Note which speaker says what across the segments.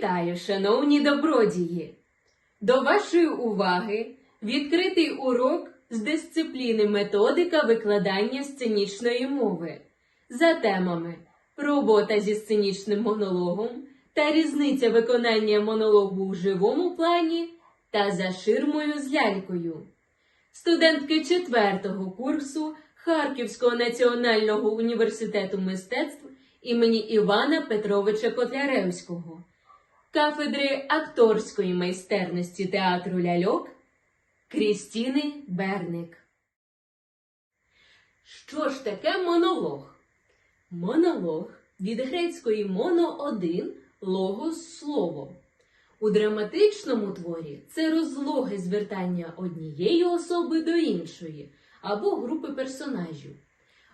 Speaker 1: Вітаю, шановні добродії! До вашої уваги відкритий урок з дисципліни методика викладання сценічної мови за темами робота зі сценічним монологом та різниця виконання монологу у живому плані та за ширмою з лялькою. Студентки четвертого курсу Харківського національного університету мистецтв імені Івана Петровича Котляревського, кафедри акторської майстерності театру ляльок Крістіни Берник. Що ж таке монолог? Монолог від грецької моно один логос слово. У драматичному творі це розлоге звертання однієї особи до іншої або групи персонажів,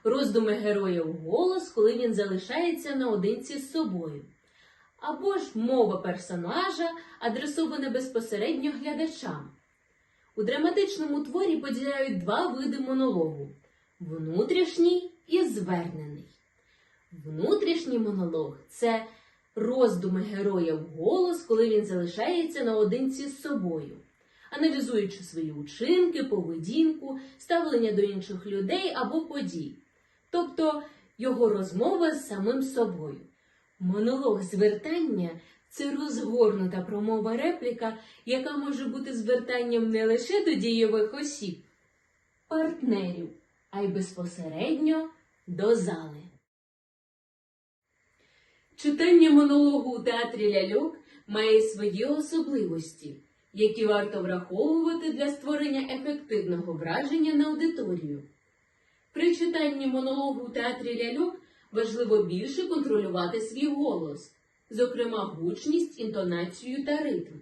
Speaker 1: роздуми героя у голос, коли він залишається наодинці з собою, або ж мова персонажа, адресована безпосередньо глядачам. У драматичному творі поділяють два види монологу внутрішній і звернений. Внутрішній монолог це роздуми героя вголос, коли він залишається наодинці з собою, аналізуючи свої учинки, поведінку, ставлення до інших людей або подій, тобто його розмова з самим собою. Монолог звертання це розгорнута промова репліка, яка може бути звертанням не лише до дієвих осіб, партнерів, а й безпосередньо до зали. Читання монологу у театрі ляльок має свої особливості, які варто враховувати для створення ефективного враження на аудиторію. При читанні монологу у театрі ляльок важливо більше контролювати свій голос, зокрема гучність, інтонацію та ритм,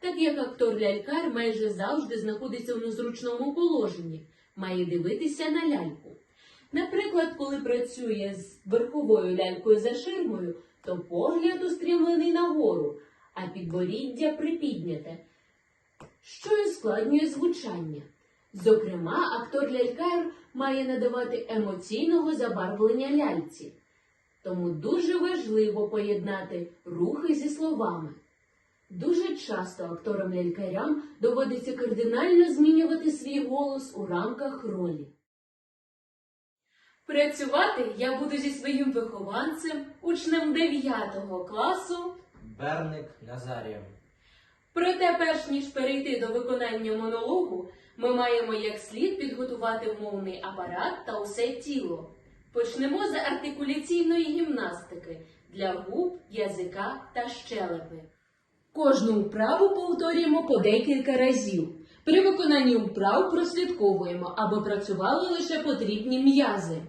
Speaker 1: так як актор-лялькар майже завжди знаходиться в незручному положенні, має дивитися на ляльку. Наприклад, коли працює з верховою лялькою за ширмою, то погляд устремлений нагору, а підборіддя припідняте, що й ускладнює звучання. Зокрема, актор-лялькар має надавати емоційного забарвлення ляльці. Тому дуже важливо поєднати рухи зі словами. Дуже часто акторам-лялькарям доводиться кардинально змінювати свій голос у рамках ролі. Працювати я буду зі своїм вихованцем, учнем 9 класу.
Speaker 2: Берник Назарія.
Speaker 1: Проте, перш ніж перейти до виконання монологу, ми маємо як слід підготувати мовний апарат та усе тіло. Почнемо з артикуляційної гімнастики для губ, язика та щелепи. Кожну вправу повторюємо по декілька разів. При виконанні вправ прослідковуємо, аби працювали лише потрібні м'язи.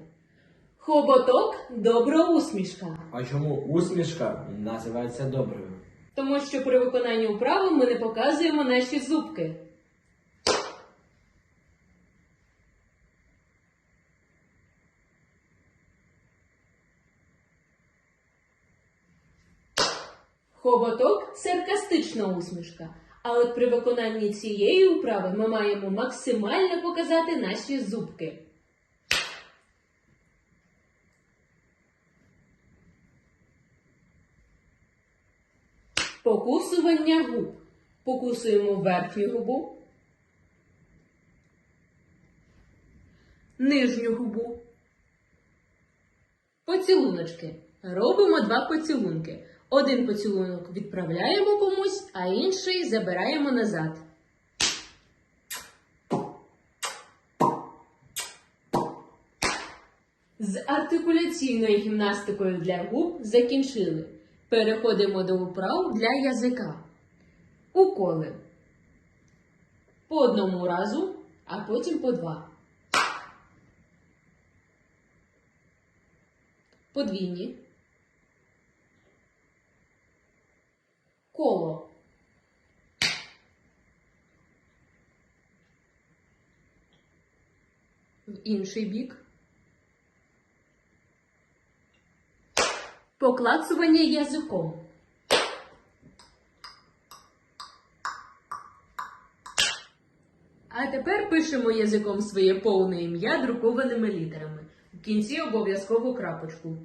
Speaker 1: Хоботок добра усмішка.
Speaker 2: А чому усмішка називається доброю?
Speaker 1: Тому що при виконанні вправи ми не показуємо наші зубки. Хоботок саркастична усмішка. А от при виконанні цієї вправи ми маємо максимально показати наші зубки. Покусування губ. Покусуємо верхню губу, нижню губу. Поцілуночки. Робимо два поцілунки. Один поцілунок відправляємо комусь, а інший забираємо назад. З артикуляційною гімнастикою для губ закінчили. Переходимо до вправ для язика. Уколи. По одному разу, а потім по два. Подвійні. Коло. В інший бік. Поклацування язиком. А тепер пишемо язиком своє повне ім'я друкованими літерами. В кінці обов'язково крапочку.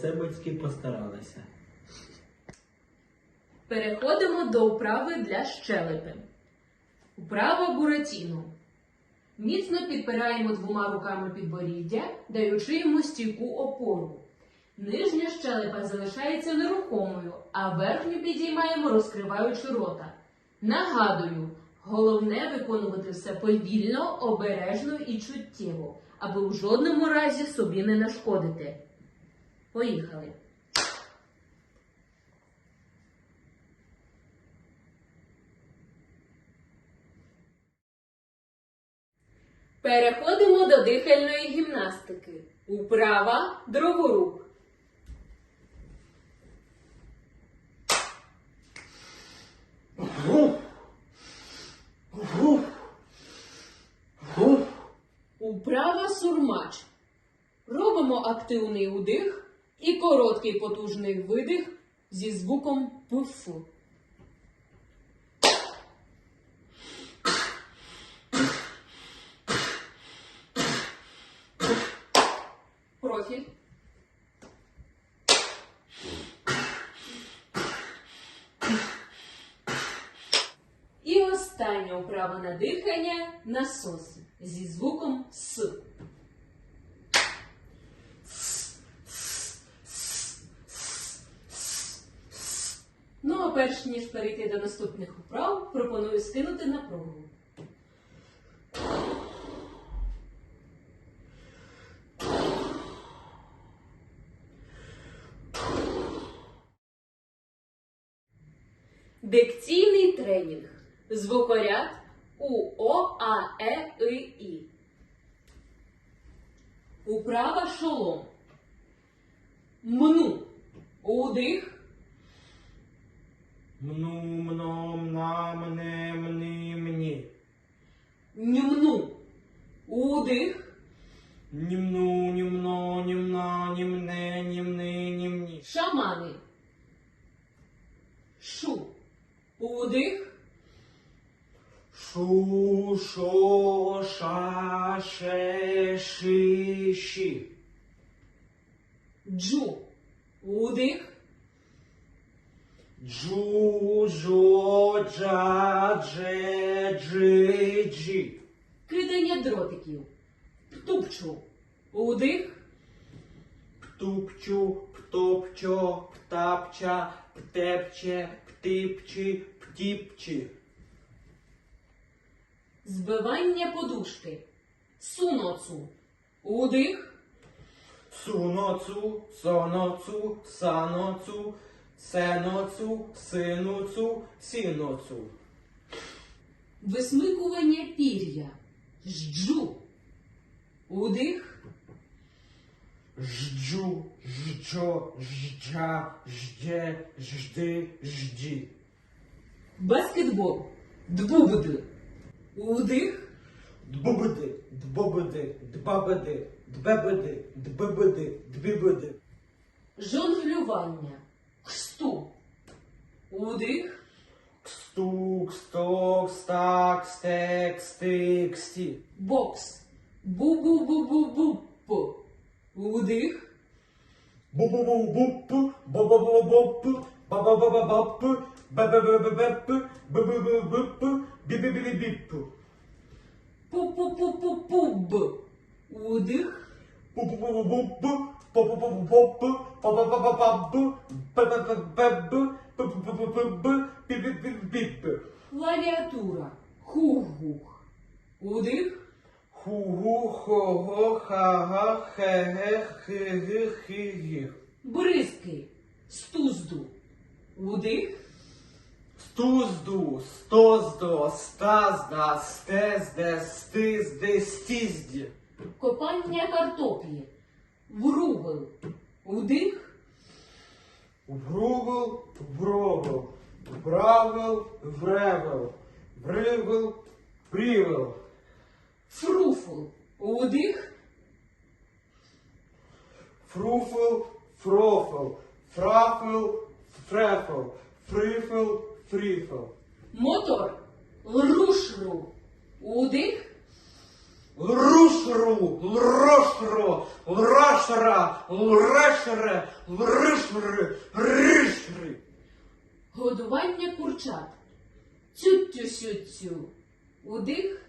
Speaker 2: Оце батьки постаралися.
Speaker 1: Переходимо до вправи для щелепи. Вправа Буратіно. Міцно підпираємо двома руками підборіддя, даючи йому стійку опору. Нижня щелепа залишається нерухомою, а верхню підіймаємо, розкриваючи рота. Нагадую, головне виконувати все повільно, обережно і чуттєво, аби в жодному разі собі не нашкодити. Поїхали! Переходимо до дихальної гімнастики. Управа дроворуб. Управа сурмач. Робимо активний удих і короткий потужний видих зі звуком. Профіль. І остання вправа на дихання насос зі звуком С. Перш ніж перейти до наступних вправ, пропоную скинути напругу. Дикційний тренінг. Звукоряд У О А Е И І. Управа шолом. Мну. Удих.
Speaker 2: Мну, мно, мна, мне, мни, мні.
Speaker 1: Німну. Удих.
Speaker 2: Німну, німно, німна, німне, німни, німні.
Speaker 1: Шамани. Шу. Удих.
Speaker 2: Шу, шо, ша, ше, ши, ші.
Speaker 1: Джу. Удих.
Speaker 2: Джу, джо, джа, дже, джи, джі.
Speaker 1: Кидання дротиків. Птупчу. Удих.
Speaker 2: Птупчу, птопчо, птапча, птепче, птипчі, птіпчі.
Speaker 1: Збивання подушки. Суноцу. Удих.
Speaker 2: Суноцу, соноцу, саноцу, сеноцу, синоцу, сіноцу.
Speaker 1: Висмикування пір'я. Жджу. Удих.
Speaker 2: Жджу, жджо, жджа, ждє, жди, жді.
Speaker 1: Баскетбол. Дбубди. Удих.
Speaker 2: Дбубиди, дбобиди, дбабиди, дбебиди, дбибиди, двібиди.
Speaker 1: Жонглювання.
Speaker 2: Стек, стик, сті.
Speaker 1: Бокс. Бу-бу-бу-бу-бу-пу. Удих.
Speaker 2: Бу-бу-бу-бу-пу, бу-бу-бу-бу-пу, ба-ба-ба-ба-ба-пу, ба-ба-ба-ба-ба-пу, бу-бу-бу-бу-пу, бі-бі-бі-бі-пу.
Speaker 1: Пу-пу-пу-пу-пуб. Удих.
Speaker 2: Пу-пу-пу-пу-пу, пу-пу-пу-пу-пу, па-па-па-па-па-пу, па-па-па-па-пу, пу-пу-пу-пу-пу, бі-бі-бі-бі-пу.
Speaker 1: Клавіатура. Хух-хух. Удих.
Speaker 2: Ху-гу, хо-го, ха-га, хе-ге, хи-ги, хи-гі.
Speaker 1: Бризки. Стузду. Удих.
Speaker 2: Стузду, стоздо, стазда, стезде, стизди, стізді.
Speaker 1: Копання картоплі. Вругел. Удих.
Speaker 2: Вругл, врогл, вравел, вревел, бревел, привел.
Speaker 1: Фруфл. Удих.
Speaker 2: Фруфл, фрофл, фрафл, фрефл, фрифл, фріфл.
Speaker 1: Мотор. Лрушру. Удих.
Speaker 2: Лрушру, лрошро, лрошра, лрешре, лришри, ришри.
Speaker 1: Годування курчат цю сю цю Удих.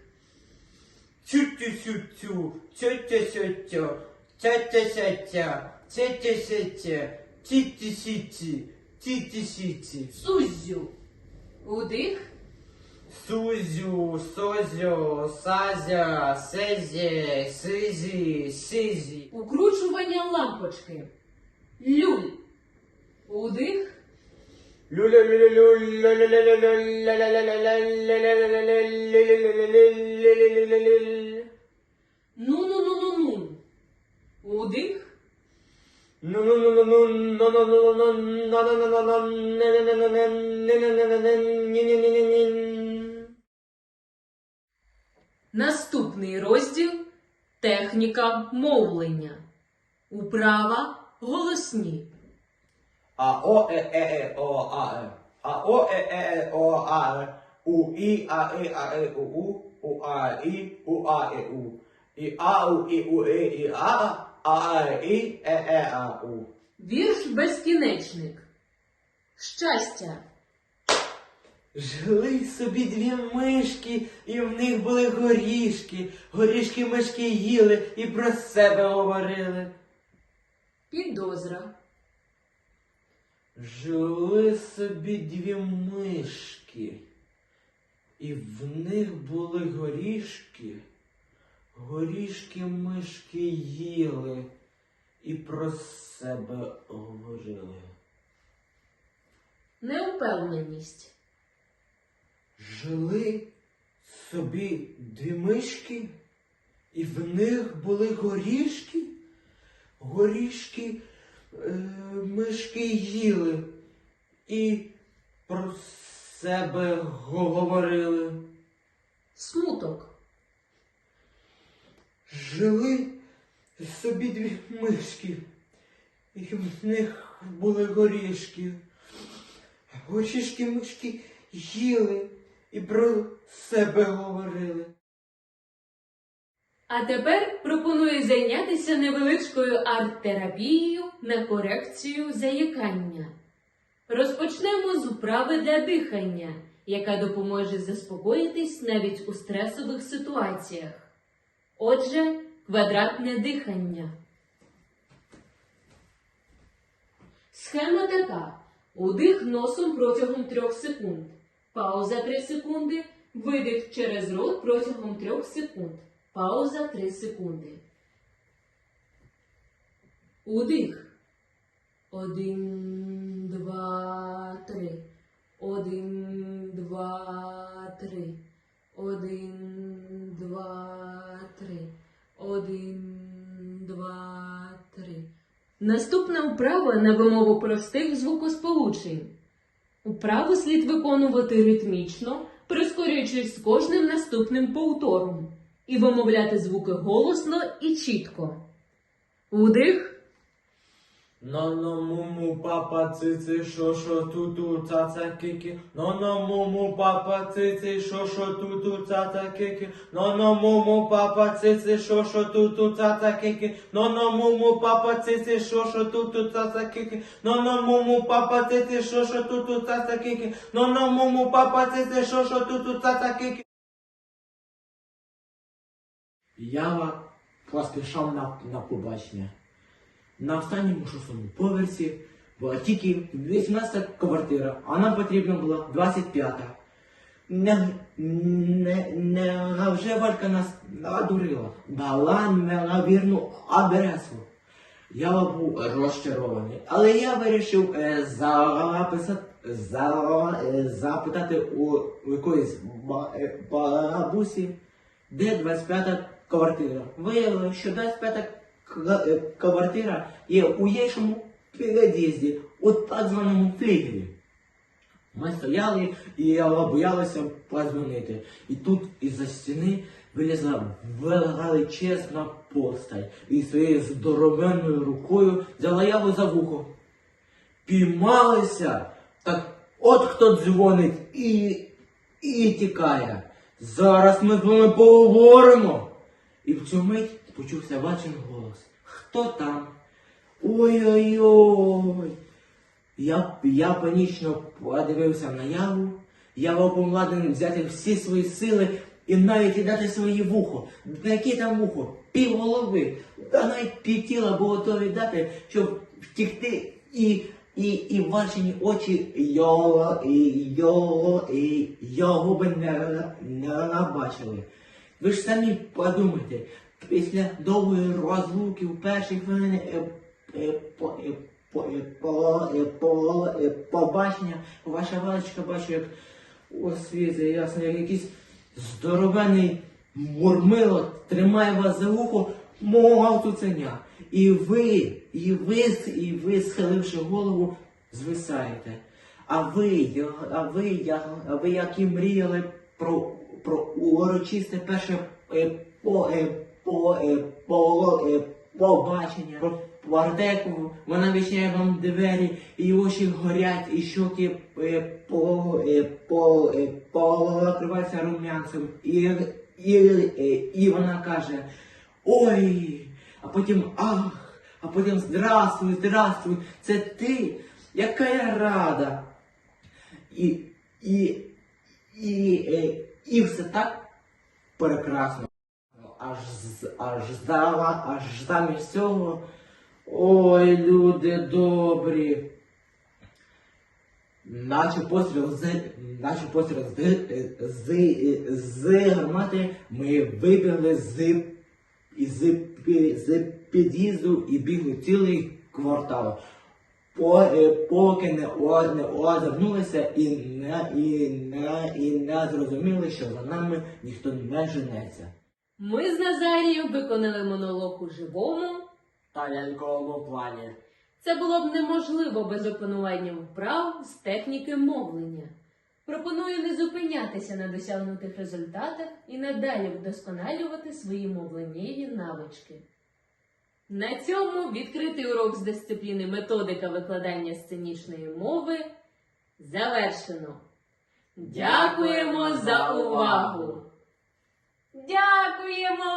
Speaker 2: Цю-тю-сю-цю, цю-тю-сю-цю, ця-тя-ся-ця, ця-тя-ся-ця, ці-ті-сі-ці, ці-ті-сі-ці.
Speaker 1: Сузю. Удих.
Speaker 2: Сузю, созю, сазя, сезі, сизі, сизі.
Speaker 1: Укручування лампочки. Люль. Удих.
Speaker 2: Ну
Speaker 1: ну ну ну ну. Удих.
Speaker 2: Ну ну ну ну ну ну ну ну ну ну
Speaker 1: Наступний розділ техніка мовлення. Управа голосні.
Speaker 2: А о е е е о а е. А о е е е о а е. У і а и а е у у. У а і у а е у. І а у і у е і а. А е і е е а у.
Speaker 1: Вірш безкінечник. Щастя.
Speaker 2: Жили собі дві мишки, і в них були горішки. Горішки мишки їли і про себе говорили.
Speaker 1: Підозра.
Speaker 2: Жили собі дві мишки, і в них були горішки. Горішки мишки їли і про себе говорили.
Speaker 1: Неупевненість.
Speaker 2: Жили собі дві мишки, і в них були горішки. Горішки мишки їли і про себе говорили.
Speaker 1: Смуток.
Speaker 2: Жили собі дві мишки, і в них були горішки. Горішки мишки їли і про себе говорили.
Speaker 1: А тепер пропоную зайнятися невеличкою арт-терапією на корекцію заїкання. Розпочнемо з управи для дихання, яка допоможе заспокоїтись навіть у стресових ситуаціях. Отже, квадратне дихання. Схема така: удих носом протягом 3 секунд, пауза 3 секунди, видих через рот протягом 3 секунд, пауза 3 секунди. Удих. Один, два, три. Один, два, три. Один, два, три. Один, два, три. Наступна вправа на вимову простих звукосполучень. Вправу слід виконувати ритмічно, прискорюючись з кожним наступним повтором, і вимовляти звуки голосно і чітко. Удих.
Speaker 2: Ноно муму папа цици шо шо туту цаца кики. Ноно муму папа цици шо шо туту цаца кики. Ноно муму папа цици шо шо туту цаца кики. Ноно муму папа цици шо шо туту цаца кики. Ноно муму папа цици шо шо туту цаца кики. Ноно муму папа цици шо шо туту цаца кики.
Speaker 3: Я поспішав на, на побачення. На останньому шостому поверсі була тільки 18 квартира, а нам потрібна була 25. Не, не, не вже Валька нас надурила, дала вірну адресу. Я був розчарований, але я вирішив е, записати, за, е, запитати у якоїсь ба- е, бабусі, де 25 квартира. Виявилося, що 25 к- е, квартира є у іншому під'їзді, у так званому флігелі. Ми стояли і я боялася позвонити. І тут із-за стіни вилізла величезна постать і своєю здоровенною рукою взяла яву за вухо. Піймалися, так от хто дзвонить і, і тікає. Зараз ми з вами поговоримо.
Speaker 2: І в цю мить почувся бачен голос. Хто там? Ой-ой-ой. Я, я панічно подивився на яву. Я був помладений взяти всі свої сили і навіть і дати своє вухо. На яке там вухо? Пів голови. Та навіть пів тіла було то віддати, щоб втікти і. І, і бачені очі його, і його, і його би не, не бачили. Ви ж самі подумайте, після довгої розлуки в перші хвилини по, по, по, по, побачення ваша валечка бачу, як о світі, ясно, як якийсь здоровений мурмило тримає вас за вухо, мов цуценя. І ви, і ви, і ви, схиливши голову, звисаєте. А ви, а ви, а ви, які мріяли про, про урочисте перше е, по, е, по, е, по, побачення, про Вардеку, вона відчиняє вам двері, і очі горять, і щоки по, по, покриваються рум'янцем. І, і, і вона каже, ой, а потім ах, а потім здравствуй, здравствуй, це ти, яка я рада. І, і, і, і все так прекрасно. Аж, аж, здала, аж замість цього. Ой, люди добрі. Наче постріл з, наче постріл з, з, з гармати ми вибігли з, з, з під'їзду і бігли цілий квартал. По, поки не, о- озирнулися і не, і, не, і не зрозуміли, що за нами ніхто не женеться.
Speaker 1: Ми з Назарією виконали монолог у живому.
Speaker 2: Та ляльковому плані.
Speaker 1: Це було б неможливо без опанування вправ з техніки мовлення. Пропоную не зупинятися на досягнутих результатах і надалі вдосконалювати свої мовленнєві навички. На цьому відкритий урок з дисципліни методика викладання сценічної мови завершено. Дякуємо за увагу! Дякуємо!